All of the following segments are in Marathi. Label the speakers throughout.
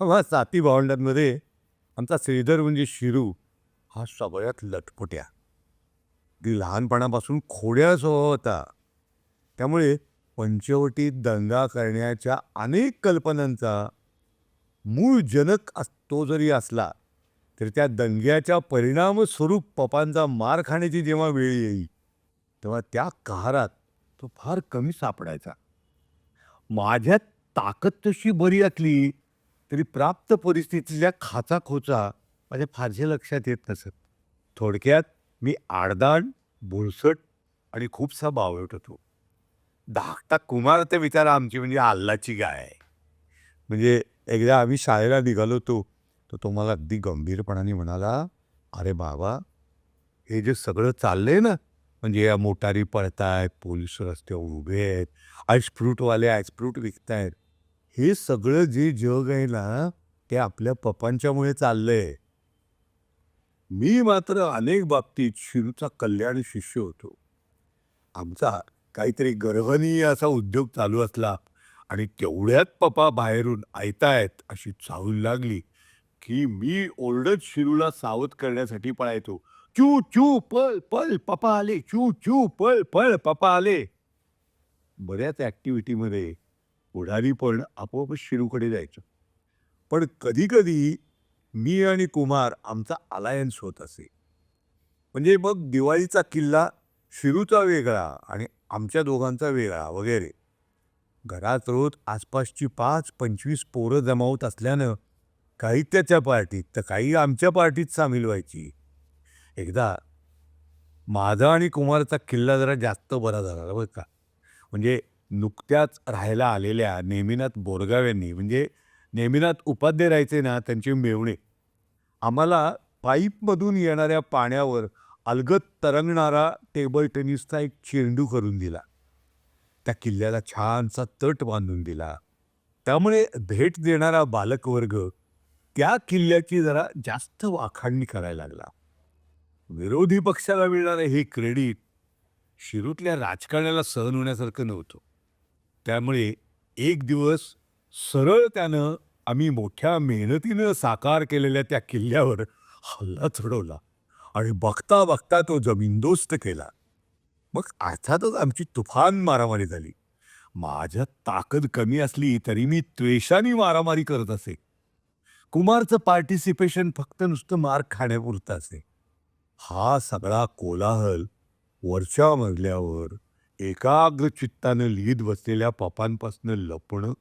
Speaker 1: तेव्हा साती भावंडांमध्ये आमचा श्रीधर म्हणजे शिरू हा सगळ्यात लटपट्या. ती लहानपणापासून खोड्या स्वभाव होता. त्यामुळे पंचवटीत दंगा करण्याच्या अनेक कल्पनांचा मूळ जनक अस तो जरी असला तरी त्या दंग्याच्या परिणामस्वरूप पपांचा मार खाण्याची जेव्हा वेळ येईल तेव्हा त्या कहारात तो फार कमी सापडायचा. माझ्यात ताकद तशी बरी असली तरी प्राप्त परिस्थितीतल्या खाचा खोचा माझ्या फारसे लक्षात येत नसत. थोडक्यात मी आडदाण भुळसट आणि खूपसा बावळट होतो. धाकटा कुमार ते विचारा आमची म्हणजे आल्लाची गाय. म्हणजे एकदा आम्ही शाळेला निघालो होतो तर तो मला अगदी गंभीरपणाने म्हणाला अरे बाबा हे जे सगळं चाललंय ना म्हणजे या मोटारी पळतायत पोलीस रस्त्यावर उभे आहेत आईस्फ्रूटवाले आईस्फ्रूट विकतायत हे सगळं जे जग आहे ना ते आपल्या पप्पांच्यामुळे चाललंय. मी मात्र अनेक बाबतीत शिरूचा कल्याण शिष्य होतो. आमचा काहीतरी गर्भनीय असा उद्योग चालू असला आणि तेवढ्यात पप्पा बाहेरून ऐतायत अशी चाहूल लागली की मी ओरडत शिरूला सावध करण्यासाठी पळायचो. चू चू पळ पळ पप्पा आले. चू चू पळ पळ पप्पा आले. बऱ्याच ऍक्टिव्हिटीमध्ये पुढारी पण आपोआपच शिरूकडे जायचं. पण कधीकधी मी आणि कुमार आमचा अलायन्स होत असे. म्हणजे मग दिवाळीचा किल्ला शिरूचा वेगळा आणि आमच्या दोघांचा वेगळा वगैरे. घरात रोज आसपासची पाच पंचवीस पोरं जमावत असल्यानं काही त्याच्या पार्टीत तर काही आमच्या पार्टीत सामील व्हायची. एकदा माझा आणि कुमारचा किल्ला जरा जास्त बरा झाला बरं का. म्हणजे नुकत्याच राहायला आलेल्या नेमिनाथ बोरगाव यांनी म्हणजे नेमिनाथ उपाध्ये राहायचे ना त्यांचे मेवणे. आम्हाला पाईपमधून येणाऱ्या पाण्यावर अलगत तरंगणारा टेबल टेनिसचा एक चेंडू करून दिला. त्या किल्ल्याला छानसा तट बांधून दिला. त्यामुळे भेट देणारा बालकवर्ग त्या किल्ल्याची जरा जास्त वाखाणणी करायला लागला. विरोधी पक्षाला मिळणारं हे क्रेडिट शिरूतल्या राजकारण्याला सहन होण्यासारखं नव्हतं. त्यामुळे एक दिवस सरळ त्यानं आम्ही मोठ्या मेहनतीनं साकार केलेल्या त्या किल्ल्यावर हल्ला चढवला आणि बघता बघता तो जमीनदोस्त केला. मग अर्थातच आमची तुफान मारामारी झाली. माझ्यात ताकद कमी असली तरी मी त्वेषाने मारामारी करत असे. कुमारचं पार्टिसिपेशन फक्त नुसतं मार खाण्यापुरतं असे. हा सगळा कोलाहल वरच्या मजल्यावर एकाग्र चित्तानं लिहित बसलेल्या पपांपासनं लपणं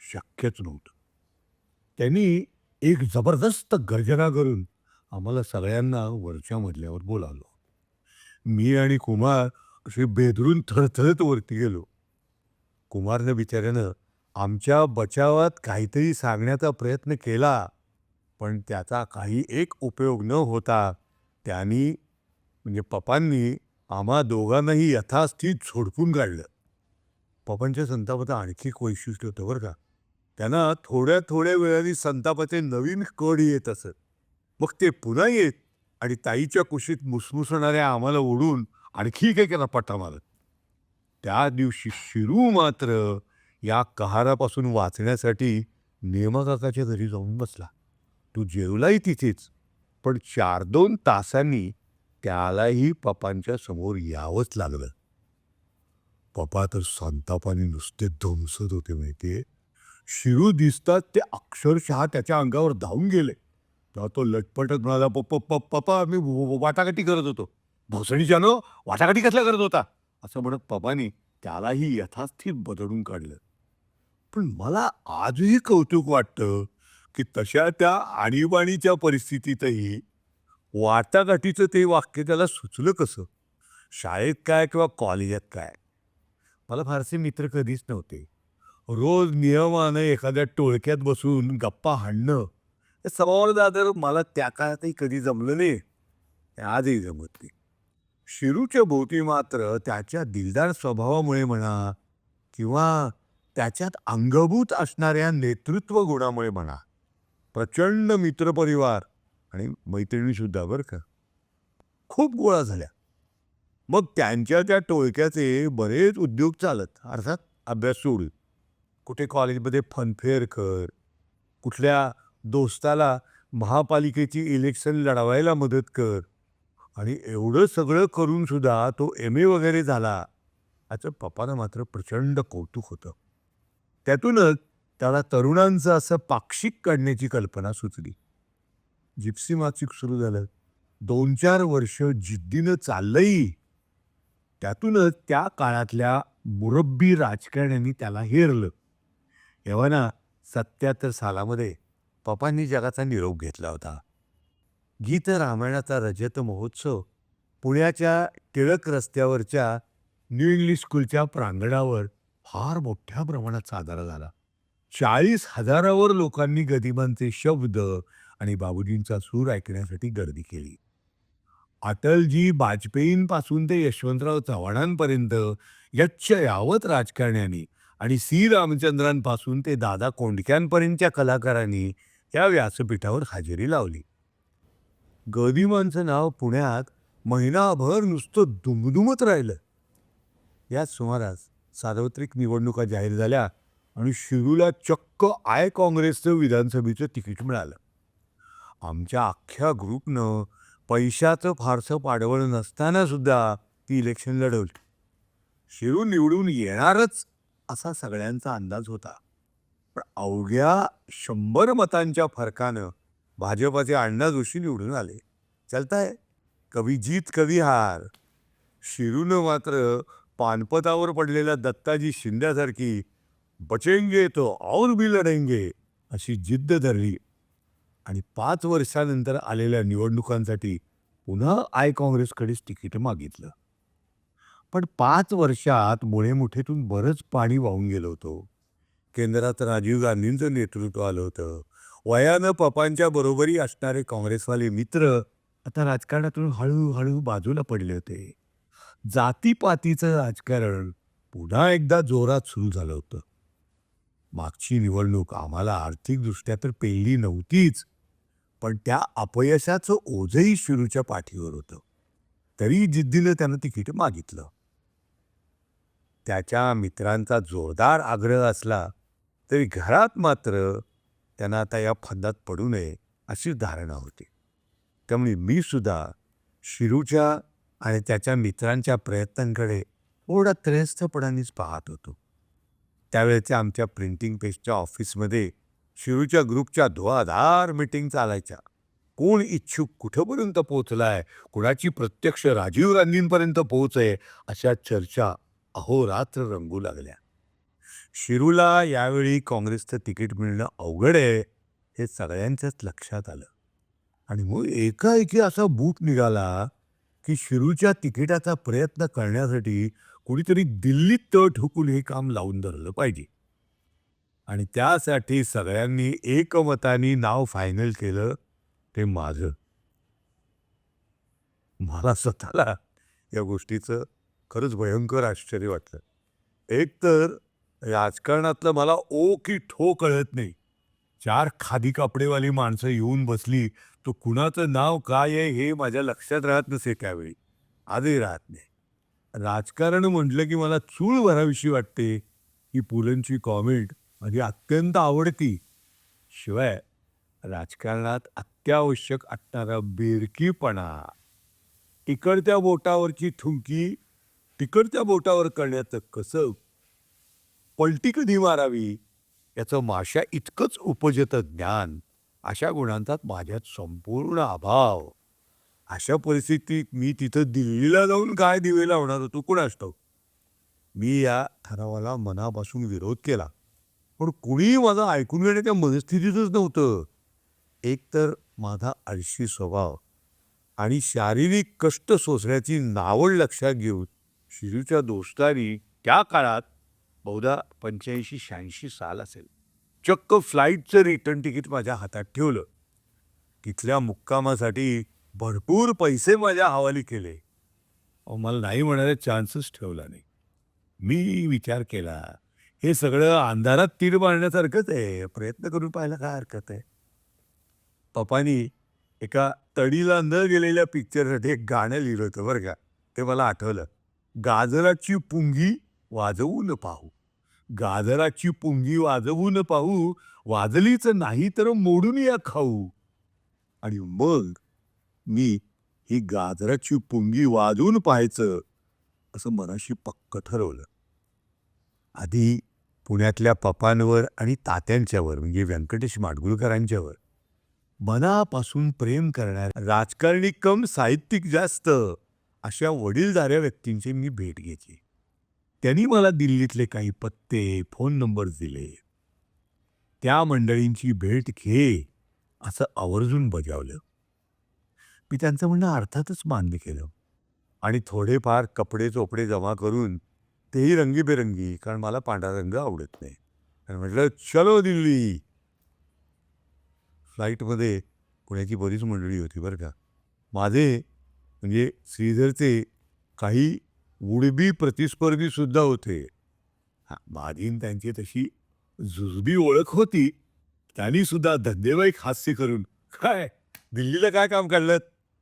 Speaker 1: शक्यच नव्हतं. त्यांनी एक जबरदस्त गर्जना करून आम्हाला सगळ्यांना वरच्या मजल्यावर बोलावलं. मी आणि कुमार असे बेदरून थरथरत वरती गेलो. कुमारनं बिचाऱ्यानं आमच्या बचावात काहीतरी सांगण्याचा प्रयत्न केला पण त्याचा काही एक उपयोग न होता त्यांनी म्हणजे पप्पांनी आम्हा दोघांनाही यथास्थित झोडपून काढलं. पप्पांच्या संतापाचं आणखी एक वैशिष्ट्य होतं बरं का. त्यांना थोड्या थोड्या वेळाने संतापाचे नवीन कड येत असत. मग ते पुन्हा येत आणि ताईच्या कुशीत मुसमुसणाऱ्या आम्हाला ओढून आणखी काही केला पट्टा मारत. त्या दिवशी शिरू मात्र या कहारापासून वाचण्यासाठी नेमकाकाच्या घरी जाऊन बसला. तू जेवलाही तिथेच पण चार दोन तासांनी त्यालाही पप्पांच्या समोर यावंच लागलं. पप्पा तर संतापाने नुसते धुमसत होते माहितीये. शिरू दिसतात ते अक्षरशः त्याच्या अंगावर धावून गेले. तेव्हा तो लटपटत म्हणाला पप्पा पप्पा पप्पा आम्ही वाटाघाटी करत होतो. भोसडीच्यानं वाटाघाटी कसल्या करत होता? असं म्हणत पप्पानी त्यालाही यथास्थित बदलून काढलं. पण मला आजही कौतुक वाटतं की तशा त्या आणीबाणीच्या परिस्थितीतही वाटाघाटीचं ते वाक्य त्याला सुचलं कसं? शाळेत काय किंवा कॉलेजात काय? मला फारसे मित्र कधीच नव्हते. रोज नियमानं एखाद्या टोळक्यात बसून गप्पा हाणणं हे समोर दादर मला त्या काळातही कधी जमलं नाही. हे आजही जमत नाही. शिरूच्या भोवती मात्र त्याच्या दिलदार स्वभावामुळे म्हणा किंवा त्याच्यात अंगभूत असणाऱ्या नेतृत्व गुणामुळे म्हणा प्रचंड मित्रपरिवार आणि मैत्रिणीसुद्धा बरं का. खूप गोळा झाल्या. मग त्यांच्या त्या टोळक्याचे बरेच उद्योग चालत. अर्थात अभ्यास सोडून. कुठे कॉलेजमध्ये फनफेअर कर. कुठल्या दोस्ताला महापालिकेची इलेक्शन लढवायला मदत कर. आणि एवढं सगळं करूनसुद्धा तो एम ए वगैरे झाला. याचं पप्पानं मात्र प्रचंड कौतुक होतं. त्यातूनच त्याला तरुणांचं असं पाक्षिक काढण्याची कल्पना सुचली. जिप्सी मासिक सुरू झालं. दोन चार वर्ष जिद्दीनं चाललंही. त्यातूनच त्या काळातल्या मुरब्बी राजकारण्यांनी त्याला हेरलं. तेव्हा ना सत्याहत्तर सालामध्ये पप्पांनी जगाचा निरोप घेतला होता. गीत रामायणाचा रजत महोत्सव पुण्याच्या टिळक रस्त्यावरच्या न्यू इंग्लिश स्कूलच्या प्रांगणावर फार मोठ्या प्रमाणात साजरा झाला. चाळीस हजारावर लोकांनी गदिमांचे शब्द आणि बाबूजींचा सूर ऐकण्यासाठी गर्दी केली. अटलजी वाजपेयींपासून ते यशवंतराव चव्हाणांपर्यंत यच्च यावत राजकारण्यांनी आणि सी. रामचंद्रांपासून ते दादा कोंडक्यांपर्यंतच्या कलाकारांनी या व्यासपीठावर हजेरी लावली. गदिमांचं नाव पुण्यात महिनाभर नुसतं दुमदुमत राहिलं. याच सुमारास सार्वत्रिक निवडणुका जाहीर झाल्या आणि शिरूला चक्क आय काँग्रेसचं विधानसभेचं तिकीट मिळालं. आमच्या अख्ख्या ग्रुपनं पैशाचं फारसं पाडवळ नसताना सुद्धा ती इलेक्शन लढवली. शिरू निवडून येणारच असा सगळ्यांचा अंदाज होता. पण अवघ्या शंभर मतांच्या फरकानं भाजपाचे अण्णा जोशी निवडून आले. चलताय कवी जीत कवी हार. शिरूनं मात्र पानपतावर पडलेल्या दत्ताजी शिंद्यासारखी बचेंगे तो और भी लढेंगे अशी जिद्द धरली. आणि पाच वर्षानंतर आलेल्या निवडणुकांसाठी पुन्हा आय काँग्रेसकडेच तिकीट मागितलं. पण पाच वर्षात मुळे मुठेतून बरंच पाणी वाहून गेलं होतं. केंद्रात राजीव गांधींचं नेतृत्व आलं होतं. वयानं पपांच्या बरोबरी असणारे काँग्रेसवाले मित्र आता राजकारणातून हळूहळू बाजूला पडले होते. जातीपातीचं राजकारण पुन्हा एकदा जोरात सुरू झालं होतं. मागची निवडणूक आम्हाला आर्थिकदृष्ट्या तर पेलली नव्हतीच. पण त्या अपयशाचं ओझही शिरूच्या पाठीवर होतं. तरी जिद्दीनं त्यानं तिकीट मागितलं. त्याच्या मित्रांचा जोरदार आग्रह असला तरी घरात मात्र त्यांना आता या फंदात पडू नये अशी धारणा होती. त्यामुळे मी सुद्धा शिरूच्या आणि त्याच्या मित्रांच्या प्रयत्नांकडे थोडा त्रयस्थपणानेच पाहत होतो. त्यावेळेच्या आमच्या प्रिंटिंग पेजच्या ऑफिसमध्ये शिरूच्या ग्रुपच्या धुवाधार मिटिंग चालायच्या. कोण इच्छुक कुठंपर्यंत पोहोचलाय? कुणाची प्रत्यक्ष राजीव गांधींपर्यंत पोहोच आहे अशा चर्चा अहोरात्र रंगू लागल्या. शिरूला यावेळी काँग्रेसचं तिकीट मिळणं अवघड आहे हे सगळ्यांच्याच लक्षात आलं. आणि मग एकाएकी असा बूट निघाला की शिरूच्या तिकिटाचा प्रयत्न करण्यासाठी कुणीतरी दिल्लीत तळ ठोकून हे काम लावून धरलं पाहिजे. आणि त्यासाठी सगळ्यांनी एकमताने नाव फायनल केलं ते माझं. मला स्वतःला या गोष्टीचं खरंच भयंकर आश्चर्य वाटलं. एक तर राजकारणातलं मला ओ की ठो कळत नाही. चार खादी कपडेवाली माणसं येऊन बसली तो कुणाचं नाव काय आहे हे माझ्या लक्षात राहत नसे त्यावेळी. आजही राहत नाही. राजकारण म्हटलं की मला चूळ भराविषयी वाटते ही पुलंची कॉमेंट माझी अत्यंत आवडती. शिवाय राजकारणात अत्यावश्यक असणारा बेरकीपणा. इकडच्या बोटावरची ठुंकी तिकडच्या बोटावर करण्याचं कसं पलटी कधी मारावी याचं माशा इतकंच उपजतं ज्ञान अशा गुणांचा माझ्यात संपूर्ण अभाव. अशा परिस्थितीत मी तिथं दिल्लीला जाऊन काय दिवे लावणार होतो कुणास ठाऊक? मी या ठरावाला मनापासून विरोध केला. पण कुणीही माझं ऐकून घेण्याच्या मनस्थितीतच नव्हतं. एकतर माझा आळशी स्वभाव आणि शारीरिक कष्ट सोसण्याची नावड लक्षात घेऊन शिरूच्या दोस्तानी त्या काळात बहुधा पंच्याऐंशी शहाऐंशी साल असेल. चक्क फ्लाईटचं रिटर्न तिकीट माझ्या हातात ठेवलं. तिथल्या मुक्कामासाठी भरपूर पैसे माझ्या हवाली केले. अहो, मला नाही म्हणायला चान्सच ठेवला नाही. मी विचार केला हे सगळं अंधारात तीर मारण्यासारखंच आहे. प्रयत्न करून पाहायला काय हरकत आहे? पप्पानी एका तडीला न गेलेल्या पिक्चरसाठी एक गाणं लिहिलं होतं बरं का. ते मला आठवलं. गाजराची पुंगी वाजवून पाहू. गाजराची पुंगी वाजवून पाहू. वाजलीच नाही तर मोडून या खाऊ. आणि मग मी ही गाजराची पुंगी वाजवून पाहायचं असं मनाशी पक्क ठरवलं. आधी पुण्यातल्या पप्पांवर आणि तात्यांच्यावर म्हणजे व्यंकटेश माडगुळकरांच्यावर. मनापासून प्रेम करणाऱ्या राजकारणी कम साहित्यिक जास्त अशा वडीलधाऱ्या व्यक्तींची मी भेट घेतली. त्यांनी मला दिल्लीतले काही पत्ते फोन नंबर दिले. त्या मंडळींची भेट घे असं आवर्जून बजावलं. मी त्यांचं म्हणणं अर्थातच मान्य केलं. आणि थोडेफार कपडे चोपडे जमा करून तेही रंगीबेरंगी कारण मला पांढरा रंग आवडत नाही. आणि म्हटलं चलो दिल्ली. फ्लाईटमध्ये पुण्याची बरीच मंडळी होती बरं का. माझे म्हणजे श्रीधरचे काही उडबी प्रतिस्पर्धीसुद्धा होते. हा माझी त्यांची तशी जुजबी ओळख होती. त्यांनी सुद्धा धंदेवाईक हास्य करून काय दिल्लीला काय काम काढलं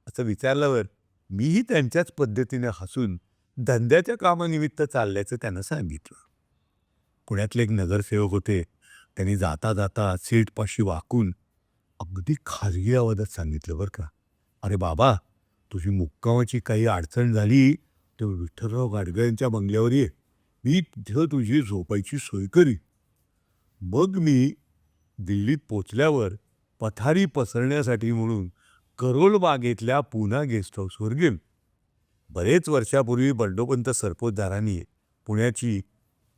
Speaker 1: असं विचारल्यावर मीही त्यांच्याच पद्धतीने हसून धंद्याच्या कामानिमित्त चालल्याचं त्यानं सांगितलं. पुण्यातले एक नगरसेवक होते. त्यांनी जाता जाता सीटपाशी वाकून अगदी खाजगी आवाजात सांगितलं बरं का. अरे बाबा तुझी मुक्कामाची काही अडचण झाली तर विठ्ठलराव गाडगळ्यांच्या बंगल्यावर ये. मी तिथं तुझी झोपायची सोय करी मग मी दिल्लीत पोचल्यावर पथारी पसरण्यासाठी म्हणून करोल बागेतल्या पुना गेस्ट हाऊसवर गेलो. बरेच वर्षापूर्वी बंडोपंत सरपोतदारांनी पुण्याची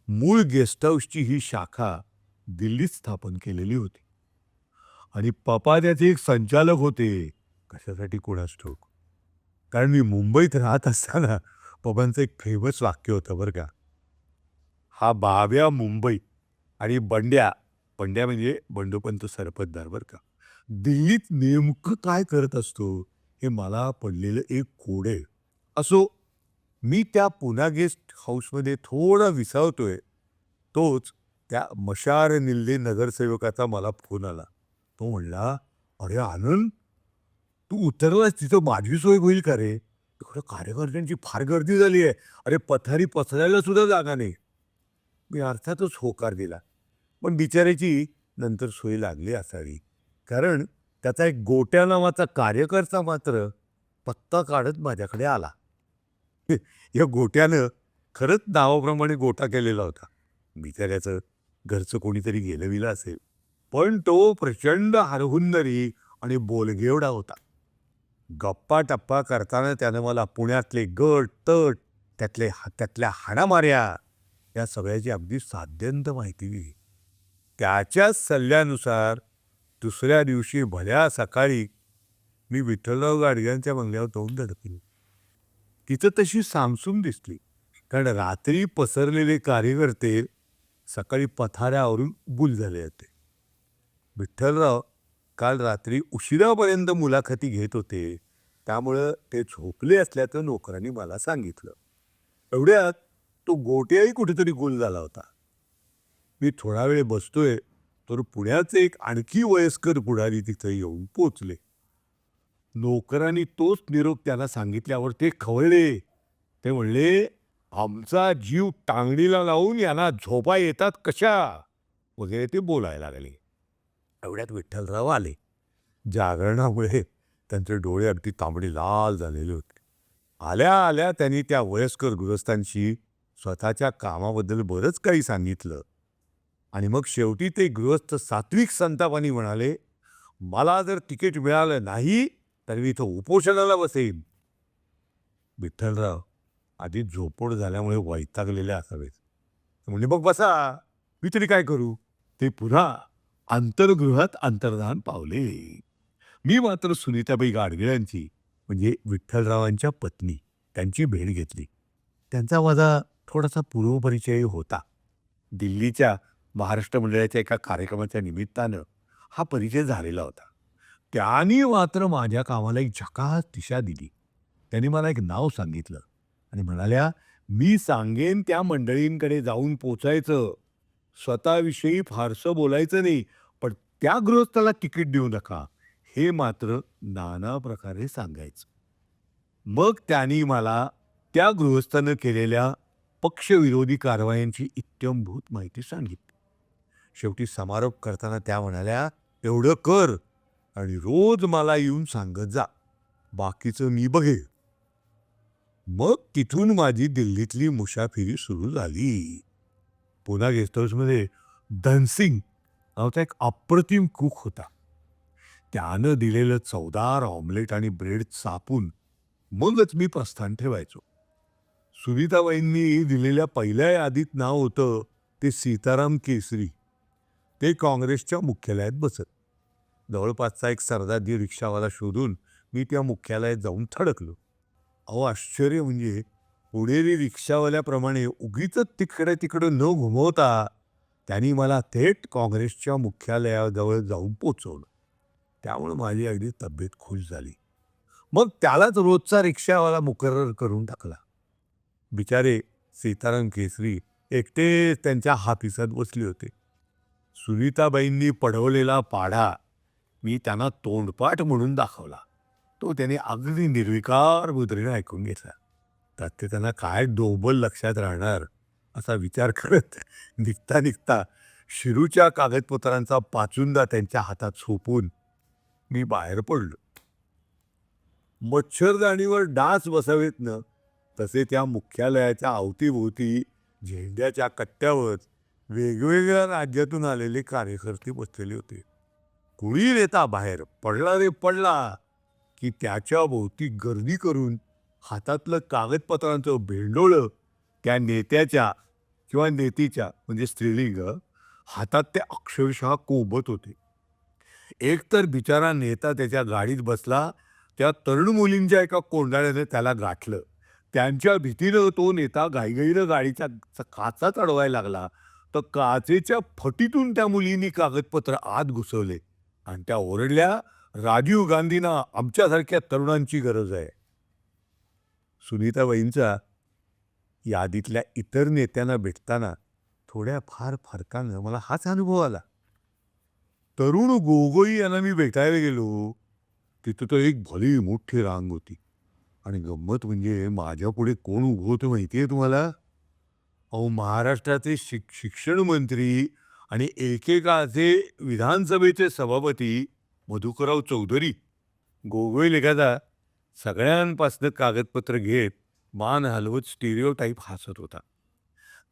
Speaker 1: मूळ गेस्ट हाऊसची ही शाखा दिल्लीत स्थापन केलेली होती. आणि पप्पा त्याचे एक संचालक होते. कशासाठी कोणास ठोक कारण मी मुंबईत राहत असताना पप्पांचं एक फेमस वाक्य होतं बरं का. हा बाव्या मुंबई आणि बंड्या बंड्या म्हणजे बंडोपंत सरपतदार बरं का. दिल्लीत नेमकं काय करत असतो हे मला पडलेलं एक कोड. आहे असो मी त्या पुना गेस्ट हाऊसमध्ये थोडा विसावतोय तोच त्या मशार निल्ले नगरसेवकाचा मला फोन आला. तो म्हणला अरे आनंद तू उतरलास तिथं माझी सोय होईल का रे? खरं कार्यकर्त्यांची फार गर्दी झाली आहे. अरे पथारी पसरायला सुद्धा जागा नाही. मी अर्थातच होकार दिला. पण बिचाऱ्याची नंतर सोय लागली असावी. कारण त्याचा एक गोट्या नावाचा कार्यकर्ता मात्र पत्ता काढत माझ्याकडे आला. या गोट्यानं खरंच नावाप्रमाणे गोटा केलेला होता. बिचाऱ्याचं घरचं कोणीतरी गेलं विलं असेल. पण तो प्रचंड हरहुन्नरी आणि बोलगेवडा होता. गप्पा टप्पा करताना त्यानं मला पुण्यातले गट तट त्यातले त्यातल्या हाणामाऱ्या या सगळ्याची अगदी साध्यंत माहिती दिली. त्याच्याच सल्ल्यानुसार दुसऱ्या दिवशी भल्या सकाळी मी विठ्ठलराव गाडग्यांच्या बंगल्यावर जाऊन धडकलो. तिथं तशी सामसूम दिसली. कारण रात्री पसरलेले कार्यकर्ते सकाळी पथाऱ्यावरून बुल झाले होते. विठ्ठलराव काल रात्री उशिरापर्यंत मुलाखती घेत होते. त्यामुळं ते झोपले असल्याचं नोकरांनी मला सांगितलं. एवढ्यात तो गोट्याही कुठेतरी गुल झाला होता. मी थोडा वेळ बसतोय तर पुण्याचे एक आणखी वयस्कर पुढारी तिथं येऊन पोचले. नोकरांनी तोच निरोप त्याला सांगितल्यावर ते खवळले. ते म्हणले आमचा जीव टांगडीला लावून यांना झोपा येतात कशा? वगैरे ते बोलायला लागले. एवढ्यात विठ्ठलराव आले. जागरणामुळे त्यांचे डोळे अगदी तांबडी लाल झालेले होते. आल्या आल्या त्यांनी त्या वयस्कर गृहस्थांशी स्वतःच्या कामाबद्दल बरंच काही सांगितलं. आणि मग शेवटी ते गृहस्थ सात्विक संतापाने म्हणाले मला जर तिकीट मिळालं नाही तर मी इथं उपोषणाला बसेन विठ्ठलराव आधी झोपड झाल्यामुळे वैतागलेले असावेत. म्हणजे मग बसा मी तरी काय करू? ते पुन्हा अंतर्गृहात अंतर्धान पावले. मी मात्र सुनीताबाई गाडगिळ्यांची म्हणजे विठ्ठलरावांच्या पत्नी त्यांची भेट घेतली. त्यांचा माझा थोडासा पूर्वपरिचय होता. दिल्लीच्या महाराष्ट्र मंडळाच्या एका कार्यक्रमाच्या निमित्तानं हा परिचय झालेला होता. त्यांनी मात्र माझ्या कामाला एक झकास दिशा दिली. त्यांनी मला एक नाव सांगितलं आणि म्हणाल्या मी सांगेन त्या मंडळींकडे जाऊन पोचायचं. स्वतःविषयी फारसं बोलायचं नाही पण त्या गृहस्थाला तिकीट देऊ नका. हे मात्र नाना प्रकारे सांगायचं. मग त्यांनी मला त्या गृहस्थानं केलेल्या पक्षविरोधी कारवायांची इत्यंभूत माहिती सांगितली. शेवटी समारोप करताना त्या म्हणाल्या एवढं कर. आणि रोज मला येऊन सांगत जा. बाकीचं मी बघेन मग तिथून माझी दिल्लीतली मुसाफिरी सुरू झाली. पुन्हा गेस्ट हाऊसमध्ये धनसिंग नावचा एक अप्रतिम कुक होता. त्यानं दिलेलं चवदार ऑमलेट आणि ब्रेड चापून मगच मी प्रस्थान ठेवायचो. सुनीताबाईंनी दिलेल्या पहिल्या यादीत नाव होतं ते सीताराम केसरी. ते काँग्रेसच्या मुख्यालयात बसत. जवळपासचा एक सरदारजी रिक्षावाला शोधून मी त्या मुख्यालयात जाऊन थडकलो. अहो आश्चर्य म्हणजे पुणेरी रिक्षावाल्याप्रमाणे उगीच तिकडे तिकडं न घुमवता त्यांनी मला थेट काँग्रेसच्या मुख्यालयाजवळ जाऊन पोचवलं. त्यामुळे माझी अगदी तब्येत खुश झाली. मग त्यालाच रोजचा रिक्षावाला मुकर्र करून टाकला. बिचारे सीताराम केसरी एकटे त्यांच्या हापिसात बसले होते. सुनीताबाईंनी पढवलेला पाढा मी त्यांना तोंडपाठ म्हणून दाखवला. तो त्याने अगदी निर्विकार मुद्रेनं ऐकून घेतला. त्यात ते त्यांना काय डोबल लक्षात राहणार असा विचार करत निघता निघता शिरूच्या कागदपत्रांचा पाचुंदा त्यांच्या हातात सोपून मी बाहेर पडलो. मच्छरदाणीवर डास बसावेत न तसे त्या मुख्यालयाच्या अवतीभोवती झेंड्याच्या कट्ट्यावर वेगवेगळ्या राज्यातून आलेले कार्यकर्ते बसलेले होते. कुळीर नेता बाहेर पडला रे पडला की त्याच्या भोवती गर्दी करून हातातलं कागदपत्रांचं भेंडोळं त्या नेत्याच्या किंवा नेतीच्या म्हणजे स्त्रीलिंग हातात ते अक्षरशः कोबत होते. एकतर बिचारा नेता त्याच्या गाडीत बसला त्या तरुण मुलींच्या एका कोंडाळ्याने त्याला गाठलं. त्यांच्या भीतीनं तो नेता घाईघाईनं गाडीच्या काचा चढवायला लागला. तर काचेच्या फटीतून त्या मुलींनी कागदपत्र आत घुसवले. आणि त्या ओरडल्या राजीव गांधींना आमच्यासारख्या तरुणांची गरज आहे. सुनीताबाईंचा यादीतल्या इतर नेत्यांना भेटताना थोड्या फार फरकानं मला हाच अनुभव आला. तरुण गोगोई यांना मी भेटायला गेलो. तिथं तर एक भली मोठी रांग होती. आणि गंमत म्हणजे माझ्या पुढे कोण उभं होतं माहिती आहे तुम्हाला? अहो महाराष्ट्राचे शिक शिक्षण मंत्री आणि एकेकाचे विधानसभेचे सभापती मधुकरराव चौधरी गोगोई एखादा सगळ्यांपासनं कागदपत्र घेत मान हलवत स्टिरिओ टाईप हसत होता.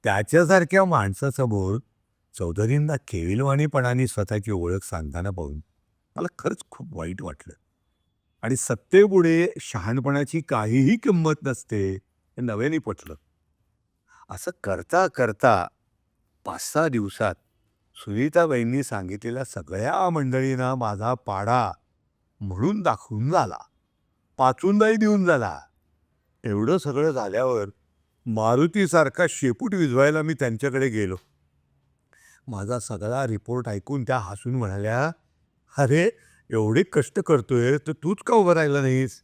Speaker 1: त्याच्यासारख्या माणसासमोर चौधरींना केविलवाणीपणाने स्वतःची ओळख सांगताना पाहून मला खरंच खूप वाईट वाटलं. आणि सत्तेपुढे शहाणपणाची काहीही किंमत नसते हे नव्याने पटलं. असं करता करता पाच सहा दिवसात सुनीताबाईंनी सांगितलेल्या सगळ्या मंडळींना माझा पाडा म्हणून दाखवून झाला. पाचूंदाही देऊन झाला. एवढं सगळं झाल्यावर मारुतीसारखा शेपूट विझवायला मी त्यांच्याकडे गेलो. माझा सगळा रिपोर्ट ऐकून त्या हसून म्हणाल्या अरे एवढे कष्ट करतोय तर तूच का उभं राहिला नाहीस?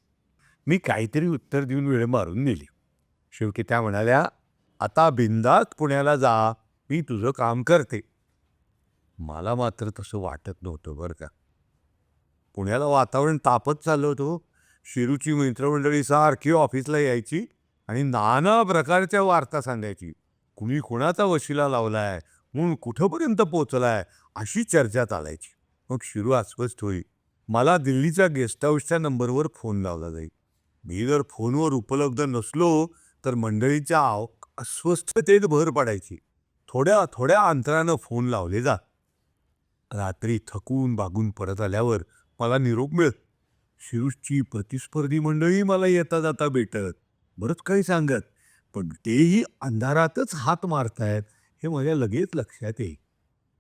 Speaker 1: मी काहीतरी उत्तर देऊन वेळ मारून नेली. शेवटी त्या म्हणाल्या आता बिंदात पुण्याला जा मी तुझं काम करते. मला मात्र तसं वाटत नव्हतं बरं का. पुण्याला वातावरण तापत चाललं होतं हो. शिरूची मित्रमंडळी सारखी ऑफिसला यायची आणि नाना प्रकारच्या वार्ता सांगायची. कुणी कुणाचा वशिला लावलाय म्हणून कुठंपर्यंत पोचलाय अशी चर्चा चालायची. मग शिरू अस्वस्थ होई. मला दिल्लीच्या गेस्ट हाऊसच्या नंबरवर फोन लावला जाईल मी जर फोनवर उपलब्ध नसलो तर मंडळीच्या आव अस्वस्थतेत भर पडायची. थोड्या थोड्या अंतरानं फोन लावले जात रात्री थकून बागून परत आल्यावर मला निरोप मिळत. शिरूषची प्रतिस्पर्धी मंडळी मला येता जाता भेटत. बरंच काही सांगत पण तेही अंधारातच हात मारतायत हे माझ्या लगेच लक्षात येईल.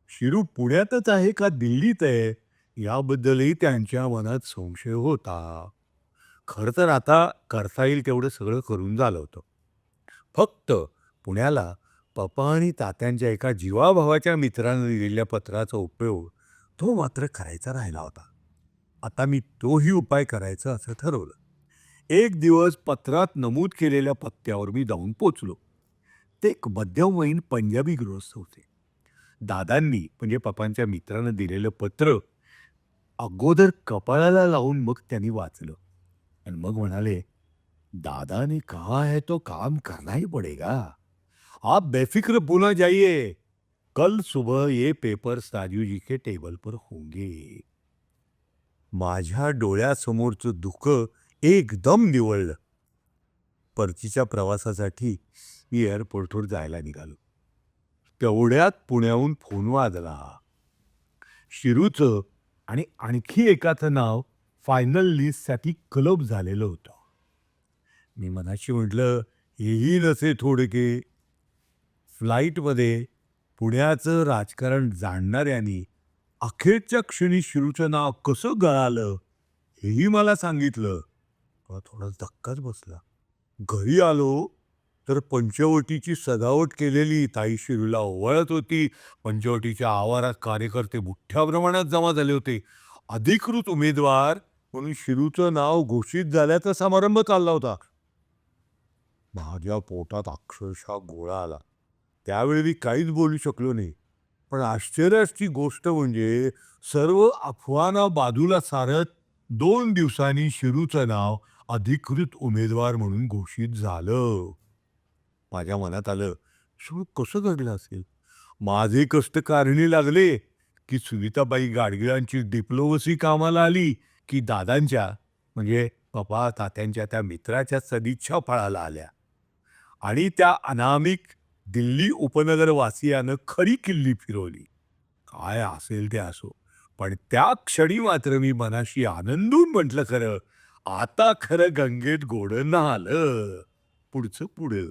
Speaker 1: शिरू पुण्यातच आहे का दिल्लीत आहे? याबद्दलही त्यांच्या मनात संशय होता. खरं तर आता करता येईल तेवढं सगळं करून झालं होतं. फक्त पुण्याला पप्पा आणि तात्यांच्या एका जीवाभावाच्या मित्रानं दिलेल्या पत्राचा उपयोग तो मात्र करायचा राहिला होता. आता मी तोही उपाय करायचा असं ठरवलं. एक दिवस पत्रात नमूद केलेल्या पत्त्यावर मी जाऊन पोचलो. ते एक मध्यमवयीन पंजाबी गृहस्थ होते. दादांनी म्हणजे पप्पांच्या मित्रानं दिलेलं पत्र अगोदर कपाळाला लावून मग त्यांनी वाचलं. आणि मग म्हणाले दादा ने कहा है तो काम करना ही पड़ेगा. आप बेफिक्र पुणे जाइए। कल सुबह ये पेपर साजू जी के टेबल पर होंगे। माझ्या डोळ्यासमोरचं दुःख एकदम निवळलं परतीच्या प्रवासासाठी मी एअरपोर्टवर जायला निघालो. तेवढ्यात पुण्याहून फोन वाजला. शिरूचं आणि आणखी एकाचं नाव फायनल लिस्टसाठी क्लब झालेलं होतं. मी मनाशी म्हटलं हेही नसे थोडके. फ्लाईटमध्ये पुण्याचं राजकारण जाणणाऱ्यांनी अखेरच्या क्षणी शिरूचं नाव कसं गळालं हेही मला सांगितलं. मला थोडा धक्काच बसला. घरी आलो तर पंचवटीची सजावट केलेली ताई शिरूला ओवाळत होती. पंचवटीच्या आवारात कार्यकर्ते मोठ्या प्रमाणात जमा झाले होते. अधिकृत उमेदवार म्हणून शिरूचं नाव घोषित झाल्याचा समारंभ चालला होता. माझ्या पोटात अक्षरशः गोळा आला. त्यावेळी मी काहीच बोलू शकलो नाही. पण आश्चर्याची गोष्ट म्हणजे सर्व अफवाना बाजूला सारत दोन दिवसांनी शिरूचं नाव अधिकृत उमेदवार म्हणून घोषित झालं. माझ्या मनात आलं सगळं कसं घडलं असेल? माझे कष्ट कारणी लागले की सुनीताबाई गाडगिळांची डिप्लोमसी कामाला आली की दादांच्या म्हणजे पप्पा तात्यांच्या त्या मित्राच्या सदिच्छा फळाला आल्या. आणि त्या अनामिक दिल्ली उपनगरवासियानं खरी किल्ली फिरवली. काय असेल ते असो पण त्या क्षणी मात्र मी मनाशी आनंदून म्हटलं खरं आता खरं गंगेत गोडं आलं पुढचं पुढं.